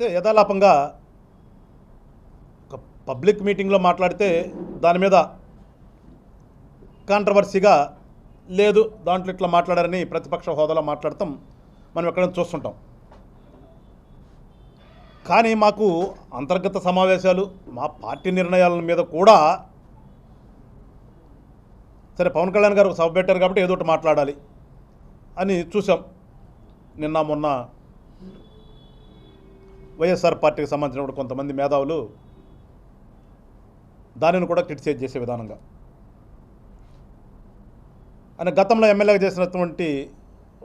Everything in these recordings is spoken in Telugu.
అయితే యథాలాపంగా ఒక పబ్లిక్ మీటింగ్లో మాట్లాడితే దాని మీద కాంట్రవర్సీగా లేదు దాంట్లో ఇట్లా మాట్లాడారని ప్రతిపక్ష హోదాలో మాట్లాడటం మనం ఎక్కడైనా చూస్తుంటాం. కానీ మాకు అంతర్గత సమావేశాలు మా పార్టీ నిర్ణయాల మీద కూడా సరే పవన్ కళ్యాణ్ గారు సభ పెట్టారు కాబట్టి ఏదో ఒకటి మాట్లాడాలి అని చూసాం. నిన్న మొన్న వైఎస్ఆర్ పార్టీకి సంబంధించిన కొంతమంది మేధావులు దానిని కూడా క్రిటిసైజ్ చేసే విధానంగా. ఆయన గతంలో ఎమ్మెల్యేగా చేసినటువంటి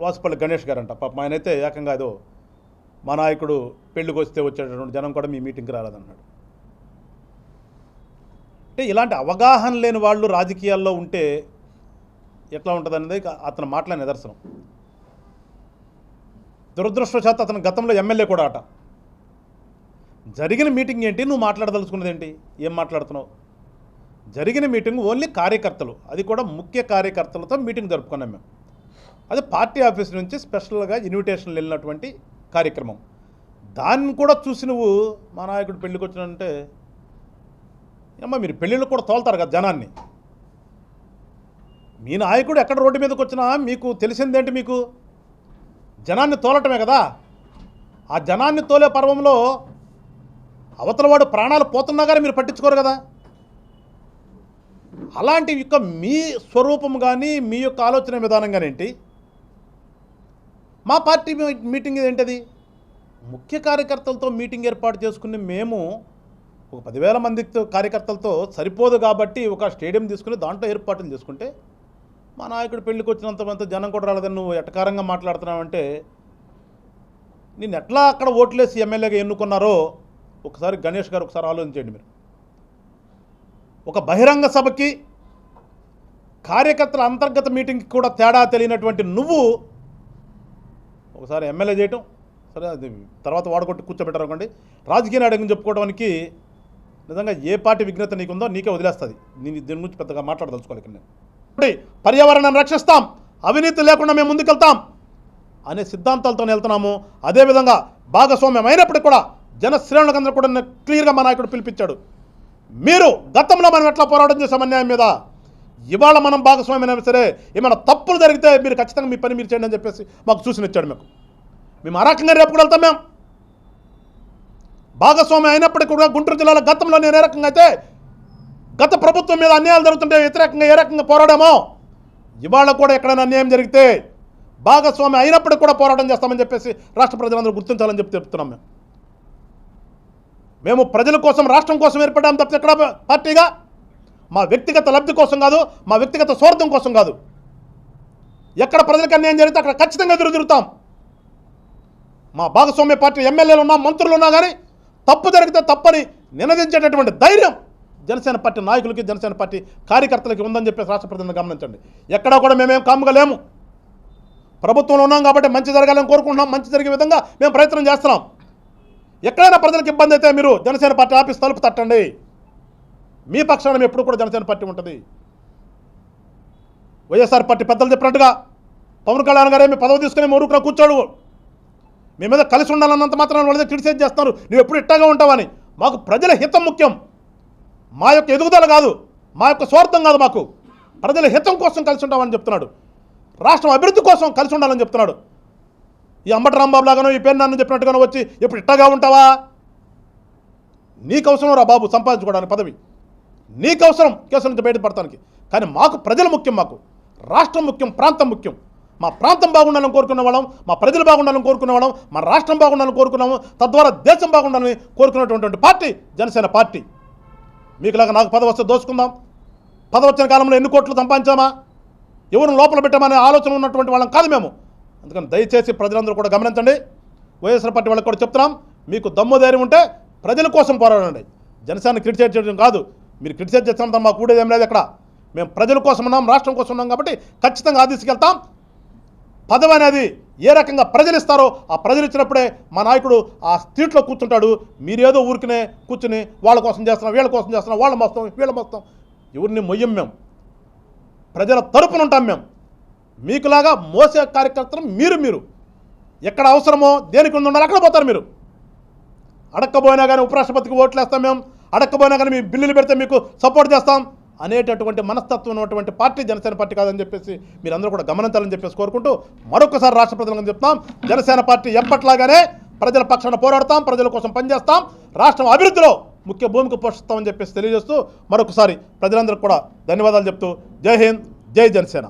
వాసుపల్లి గణేష్ గారంట. పాపం ఆయన అయితే ఏకంగా ఏదో మా నాయకుడు పెళ్ళికి వస్తే వచ్చేటటువంటి జనం కూడా మీ మీటింగ్కి రాలేదన్నాడు. అంటే ఇలాంటి అవగాహన లేని వాళ్ళు రాజకీయాల్లో ఉంటే ఎట్లా ఉంటుందనేది అతను మాటల నిదర్శనం. దురదృష్టవశాత్తు అతను గతంలో ఎమ్మెల్యే కూడా అట జరిగిన మీటింగ్ ఏంటి? నువ్వు మాట్లాడదలుచుకున్నది ఏంటి? ఏం మాట్లాడుతున్నావు? జరిగిన మీటింగ్ ఓన్లీ కార్యకర్తలు. అది కూడా ముఖ్య కార్యకర్తలతో మీటింగ్ జరుపుకున్నాం మేము. అది పార్టీ ఆఫీస్ నుంచి స్పెషల్గా ఇన్విటేషన్ వెళ్ళినటువంటి కార్యక్రమం. దాన్ని కూడా చూసి నువ్వు మా నాయకుడు పెళ్ళికి వచ్చినంటే అమ్మ మీరు పెళ్ళిళ్ళు కూడా తోలుతారు కదా జనాన్ని. మీ నాయకుడు ఎక్కడ రోడ్డు మీదకి వచ్చినా మీకు తెలిసిందేంటి మీకు? జనాన్ని తోలటమే కదా. ఆ జనాన్ని తోలే పర్వంలో అవతల వాడు ప్రాణాలు పోతున్నా కానీ మీరు పట్టించుకోరు కదా. అలాంటి యొక్క మీ స్వరూపం కానీ మీ యొక్క ఆలోచన విధానం కానీ ఏంటి? మా పార్టీ మీ- మీటింగ్ ఏంటది ముఖ్య కార్యకర్తలతో మీటింగ్ ఏర్పాటు చేసుకుని మేము ఒక పదివేల మందితో కార్యకర్తలతో సరిపోదు కాబట్టి ఒక స్టేడియం తీసుకుని దాంట్లో ఏర్పాట్లు చేసుకుంటే మా నాయకుడు పెళ్ళికి వచ్చినంత జనం కూడా రాలేదని నువ్వు ఎటకారంగా మాట్లాడుతున్నావంటే నేను ఎట్లా అక్కడ ఓట్లేసి ఎమ్మెల్యేగా ఎన్నుకున్నారో ఒకసారి గణేష్ గారు ఒకసారి ఆలోచించండి మీరు. ఒక బహిరంగ సభకి కార్యకర్తల అంతర్గత మీటింగ్కి కూడా తేడా తెలియనటువంటి నువ్వు ఒకసారి ఎమ్మెల్యే చేయటం సరే అది తర్వాత వాడుకొట్టి కూర్చోబెట్టారు అనుకోండి. రాజకీయ నాయకుని చెప్పుకోవడానికి నిజంగా ఏ పార్టీ విఘ్నత నీకుందో నీకే వదిలేస్తుంది. నేను దీని గురించి పెద్దగా మాట్లాడదలుచుకోలేక నేను. పర్యావరణాన్ని రక్షిస్తాం అవినీతి లేకుండా మేము ముందుకెళ్తాం అనే సిద్ధాంతాలతో వెళ్తున్నాము. అదేవిధంగా భాగస్వామ్యం అయినప్పటికీ కూడా జన అందరూ కూడా క్లియర్గా మా నాయకుడు పిలిపించాడు. మీరు గతంలో మనం ఎట్లా పోరాటం చేసాం అన్యాయం మీద? ఇవాళ మనం భాగస్వామ్యమైనా సరే ఏమైనా తప్పులు జరిగితే మీరు ఖచ్చితంగా మీ పని మీరు చేయండి అని చెప్పేసి మాకు సూచన మాకు. మేము ఆ రకంగా రేపు కూడా వెళ్తాం మేము. భాగస్వామ్యం అయినప్పటికీ కూడా గుంటూరు జిల్లాలో గతంలో నేను ఏ రకంగా అయితే గత ప్రభుత్వం మీద అన్యాయాలు జరుగుతుంటే వ్యతిరేకంగా ఏ రకంగా పోరాడామో ఇవాళ కూడా ఎక్కడైనా అన్యాయం జరిగితే భాగస్వామి అయినప్పటికీ కూడా పోరాటం చేస్తామని చెప్పేసి రాష్ట్ర ప్రజలందరూ గుర్తించాలని చెప్పి చెప్తున్నాం మేము. మేము ప్రజల కోసం రాష్ట్రం కోసం ఏర్పడ్డాం తప్పితే ఎక్కడ పార్టీగా? మా వ్యక్తిగత లబ్ధి కోసం కాదు మా వ్యక్తిగత స్వార్థం కోసం కాదు. ఎక్కడ ప్రజలకు అన్యాయం జరిగితే అక్కడ ఖచ్చితంగా ఎదురు తిరుగుతాం. మా భాగస్వామ్య పార్టీ ఎమ్మెల్యేలు ఉన్నా మంత్రులు ఉన్నా కానీ తప్పు జరిగితే తప్పని నినదించేటటువంటి ధైర్యం జనసేన పార్టీ నాయకులకి జనసేన పార్టీ కార్యకర్తలకి ఉందని చెప్పేసి రాష్ట్ర ప్రజలను గమనించండి. ఎక్కడా కూడా మేమేం కాముగా లేము. ప్రభుత్వంలో ఉన్నాం కాబట్టి మంచి జరగాలని కోరుకుంటున్నాం మంచి జరిగే విధంగా మేము ప్రయత్నం చేస్తున్నాం. ఎక్కడైనా ప్రజలకు ఇబ్బంది అయితే మీరు జనసేన పార్టీ ఆఫీస్ తలుపు తట్టండి. మీ పక్షాన మేము ఎప్పుడు కూడా జనసేన పార్టీ ఉంటుంది. వైఎస్ఆర్ పార్టీ పెద్దలు చెప్పినట్టుగా పవన్ కళ్యాణ్ గారే మీ పదవి తీసుకుని మీ కూర్చోడు. మీ మీద కలిసి ఉండాలన్నంత మాత్రం వాళ్ళని క్రిటిసైజ్ చేస్తున్నారు నువ్వు ఎప్పుడు ఇట్టాగా ఉంటావని. మాకు ప్రజల హితం ముఖ్యం. మా యొక్క ఎదుగుదల కాదు. మా యొక్క స్వార్థం కాదు మాకు. ప్రజల హితం కోసం కలిసి ఉంటామని చెప్తున్నాడు. రాష్ట్రం అభివృద్ధి కోసం కలిసి ఉండాలని చెప్తున్నాడు. ఈ అంబటి రాంబాబు లాగానో ఈ పేరు నన్ను చెప్పినట్టుగానో వచ్చి ఇప్పుడు ఇట్టగా ఉంటావా? నీకు అవసరం రా బాబు సంపాదించుకోవడానికి పదవి. నీకు అవసరం కేసు నుంచి బయటపడటానికి కానీ మాకు ప్రజలు ముఖ్యం మాకు. రాష్ట్రం ముఖ్యం ప్రాంతం ముఖ్యం. మా ప్రాంతం బాగుండాలని కోరుకునే వాళ్ళం మా ప్రజలు బాగుండాలని కోరుకునే వాళ్ళం మా రాష్ట్రం బాగుండాలని కోరుకున్నాము తద్వారా దేశం బాగుండాలని కోరుకునేటువంటి పార్టీ జనసేన పార్టీ. మీకులాగా నాకు పదవి వస్తే దోచుకుందాం. పదవి వచ్చిన కాలంలో ఎన్ని కోట్లు సంపాదించామా? ఎవరిని లోపల పెట్టామనే ఆలోచన ఉన్నటువంటి వాళ్ళం కాదు మేము. అందుకని దయచేసి ప్రజలందరూ కూడా గమనించండి. వైఎస్ఆర్ పార్టీ వాళ్ళకి కూడా చెప్తున్నాం. మీకు దమ్ము ధైర్యం ఉంటే ప్రజల కోసం పోరాడండి. జనసేన క్రిటిసైజ్ చేయడం కాదు. మీరు క్రిటిసైజ్ చేస్తాం మాకు కూడేది ఏం లేదు ఇక్కడ. మేము ప్రజల కోసం ఉన్నాం రాష్ట్రం కోసం ఉన్నాం కాబట్టి ఖచ్చితంగా ఆ పదవి అనేది ఏ రకంగా ప్రజలు ఇస్తారో ఆ ప్రజలు ఇచ్చినప్పుడే మా నాయకుడు ఆ సీట్లో కూర్చుంటాడు. మీరేదో ఊరికినే కూర్చుని వాళ్ళ కోసం చేస్తున్నాం వీళ్ళ కోసం చేస్తున్నాం వాళ్ళ మొత్తం వీళ్ళ మొత్తం ఎవరిని మొయ్యం మేము. ప్రజల తరపున ఉంటాం మేము. మీకులాగా మోసే కార్యకర్తలు మీరు మీరు. ఎక్కడ అవసరమో దేనికి ఉండాలి అక్కడ పోతారు మీరు. అడక్కపోయినా కానీ ఉపరాష్ట్రపతికి ఓట్లు వేస్తాం మేము. అడక్కపోయినా కానీ మీ బిల్లులు పెడితే మీకు సపోర్ట్ చేస్తాం అనేటటువంటి మనస్తత్వం ఉన్నటువంటి పార్టీ జనసేన పార్టీ కాదని చెప్పేసి మీరందరూ కూడా గమనించాలని చెప్పేసి కోరుకుంటూ మరొకసారి రాష్ట్ర ప్రజలకు చెప్తాం. జనసేన పార్టీ ఎప్పట్లాగానే ప్రజల పక్షాన పోరాడతాం ప్రజల కోసం పనిచేస్తాం. రాష్ట్రం అభివృద్ధిలో ముఖ్య భూమికి పోషిస్తామని చెప్పేసి తెలియజేస్తూ మరొకసారి ప్రజలందరికీ కూడా ధన్యవాదాలు చెప్తూ జై హింద్ జై జనసేన.